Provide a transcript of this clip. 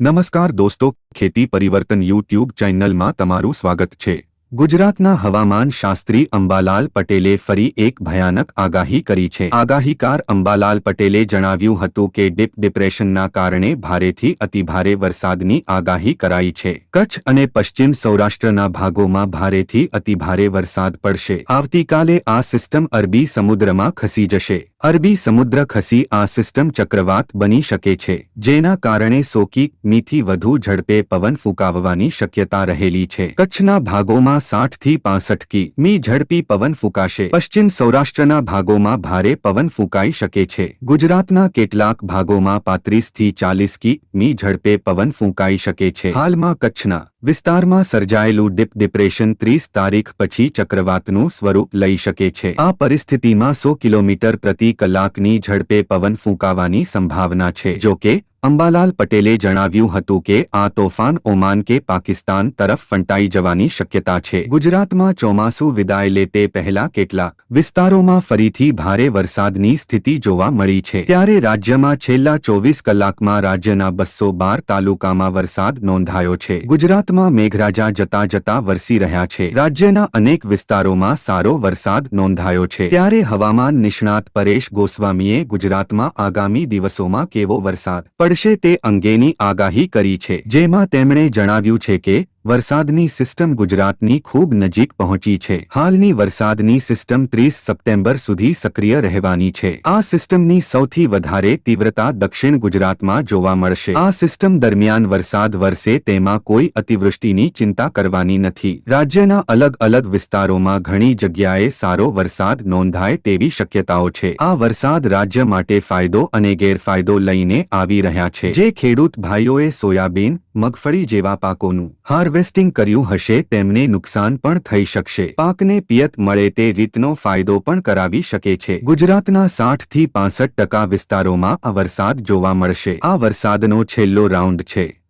નમસ્કાર દોસ્તો, ખેતી પરિવર્તન યુટ્યુબ ચેનલમાં તમારું સ્વાગત છે. ગુજરાતના હવામાન શાસ્ત્રી અંબાલાલ પટેલે ફરી એક ભયાનક આગાહી કરી છે. આગાહીકાર અંબાલાલ પટેલે જણાવ્યું હતું કે ડીપ ડિપ્રેશનના કારણે ભારેથી અતિભારે વરસાદની આગાહી કરાઈ છે. કચ્છ અને પશ્ચિમ સૌરાષ્ટ્રના ભાગોમાં ભારેથી અતિભારે વરસાદ પડશે. આવતીકાલે આ સિસ્ટમ અરબી સમુદ્રમાં ખસી જશે. અરબી સમુદ્ર ખસી આ સિસ્ટમ ચક્રવાત બની શકે છે, જેના કારણે સોકી મીથી વધુ ઝડપે પવન ફૂંકાવવાની શક્યતા રહેલી છે. કચ્છના ભાગોમાં સાઠથી પાસઠ કી મી ઝડપી પવન ફૂંકાશે. પશ્ચિમ સૌરાષ્ટ્રના ભાગોમાં ભારે પવન ફૂંકાઈ શકે છે. ગુજરાતના કેટલાક ભાગોમાં પાંત્રીસથી ચાલીસ કી મી ઝડપે પવન ફૂંકાઈ શકે છે. હાલમાં કચ્છના વિસ્તારમાં સર્જાયેલું ડીપ ડિપ્રેશન ત્રીસ તારીખ પછી ચક્રવાતનું સ્વરૂપ લઈ શકે છે. આ પરિસ્થિતિમાં સો કિલોમીટર પ્રતિ કલાકની ઝડપે પવન ફૂંકાવાની સંભાવના છે. જો કે અંબાલાલ પટેલે જણાવ્યું હતું કે આ તોફાન ઓમાન કે પાકિસ્તાન તરફ ફંટાઈ જવાની શક્યતા છે. ગુજરાતમાં ચોમાસું વિદાય લે તે પહેલા કેટલાક વિસ્તારોમાં ફરીથી ભારે વરસાદની સ્થિતિ જોવા મળી છે. ત્યારે રાજ્યમાં છેલ્લા ચોવીસ કલાકમાં રાજ્યના બસો બાર તાલુકામાં વરસાદ નોંધાયો છે. ગુજરાતમાં મેઘરાજા જતા જતા વરસી રહ્યા છે. રાજ્યના અનેક વિસ્તારોમાં સારો વરસાદ નોંધાયો છે. ત્યારે હવામાન નિષ્ણાત પરેશ ગોસ્વામીએ ગુજરાતમાં આગામી દિવસોમાં કેવો વરસાદ પડશે તે અંગેની આગાહી કરી છે જેમાં તેમણે જણાવ્યું છે કે વરસાદની સિસ્ટમ ગુજરાતની ખૂબ નજીક પહોંચી છે. હાલની વરસાદની સિસ્ટમ ત્રીસ સપ્ટેમ્બર સુધી સક્રિય રહેવાની છે. આ સિસ્ટમની સૌથી વધારે તીવ્રતા દક્ષિણ ગુજરાતમાં જોવા મળશે. આ સિસ્ટમ દરમિયાન વરસાદ વરસે તેમાં કોઈ અતિવૃષ્ટિની ચિંતા કરવાની નથી. રાજ્યના અલગ અલગ વિસ્તારોમાં ઘણી જગ્યાએ સારો વરસાદ નોંધાય તેવી શક્યતાઓ છે. આ વરસાદ રાજ્ય માટે ફાયદો અને ગેરફાયદો લઈને આવી રહ્યા છે. જે ખેડૂત ભાઈઓએ સોયાબીન મગફળી જેવા પાકોનું હાર્વેસ્ટિંગ કર્યું હશે તેમને નુકસાન પણ થઈ શકશે. પાકને પિયત મળે તે રીતનો ફાયદો પણ કરાવી શકે છે. ગુજરાતના સાઠથી પાસઠ ટકા વિસ્તારોમાં આ વરસાદ જોવા મળશે. આ વરસાદનો છેલ્લો રાઉન્ડ છે.